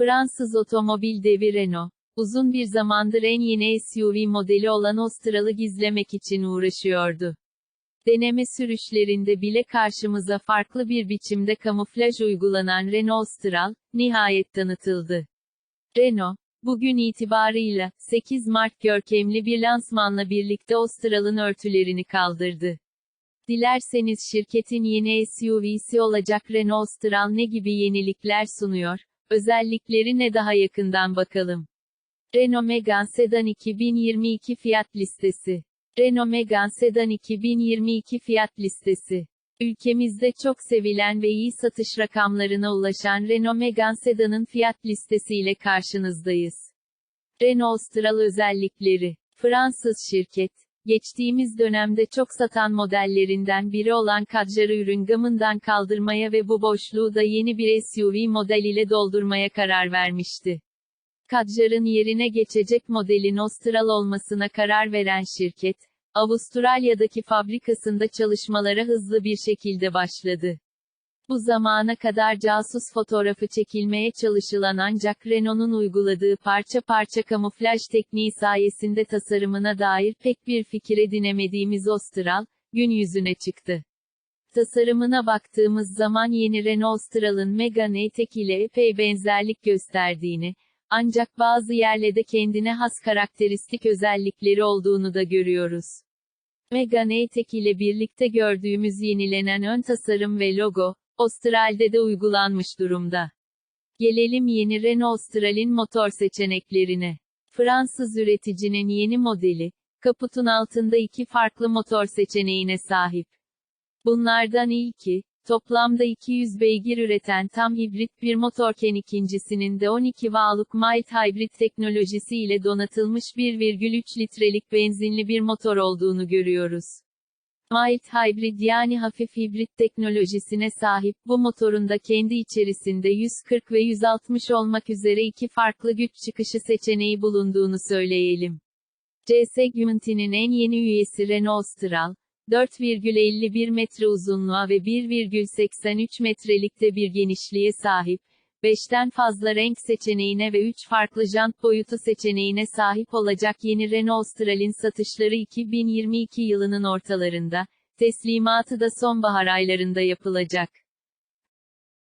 Fransız otomobil devi Renault, uzun bir zamandır en yeni SUV modeli olan Austral'ı gizlemek için uğraşıyordu. Deneme sürüşlerinde bile karşımıza farklı bir biçimde kamuflaj uygulanan Renault Austral, nihayet tanıtıldı. Renault, bugün itibarıyla, 8 Mart görkemli bir lansmanla birlikte Austral'ın örtülerini kaldırdı. Dilerseniz şirketin yeni SUV'si olacak Renault Austral ne gibi yenilikler sunuyor, özellikleri ne daha yakından bakalım. Renault Megane Sedan 2022 fiyat listesi. Renault Megane Sedan 2022 fiyat listesi. Ülkemizde çok sevilen ve iyi satış rakamlarına ulaşan Renault Megane Sedan'ın fiyat listesiyle karşınızdayız. Renault Austral özellikleri. Fransız şirket, geçtiğimiz dönemde çok satan modellerinden biri olan Kadjar'ı ürün gamından kaldırmaya ve bu boşluğu da yeni bir SUV model ile doldurmaya karar vermişti. Kadjar'ın yerine geçecek modelin Austral olmasına karar veren şirket, Avustralya'daki fabrikasında çalışmalara hızlı bir şekilde başladı. Bu zamana kadar casus fotoğrafı çekilmeye çalışılan ancak Renault'un uyguladığı parça parça kamuflaj tekniği sayesinde tasarımına dair pek bir fikir edinemediğimiz Austral, gün yüzüne çıktı. Tasarımına baktığımız zaman yeni Renault Austral'ın Megane E-Tech ile epey benzerlik gösterdiğini, ancak bazı yerlerde kendine has karakteristik özellikleri olduğunu da görüyoruz. Megane E-Tech ile birlikte gördüğümüz yenilenen ön tasarım ve logo, Austral'de de uygulanmış durumda. Gelelim yeni Renault Austral'in motor seçeneklerine. Fransız üreticinin yeni modeli, kaputun altında iki farklı motor seçeneğine sahip. Bunlardan ilki, toplamda 200 beygir üreten tam hibrit bir motorken ikincisinin de 12 W'luk mild hybrid teknolojisi ile donatılmış 1,3 litrelik benzinli bir motor olduğunu görüyoruz. Mild hybrid yani hafif hibrit teknolojisine sahip bu motorun da kendi içerisinde 140 ve 160 olmak üzere iki farklı güç çıkışı seçeneği bulunduğunu söyleyelim. C segmentinin en yeni üyesi Renault Austral, 4,51 metre uzunluğa ve 1,83 metrelikte bir genişliğe sahip, 5'ten fazla renk seçeneğine ve 3 farklı jant boyutu seçeneğine sahip olacak yeni Renault Austral'in satışları 2022 yılının ortalarında, teslimatı da sonbahar aylarında yapılacak.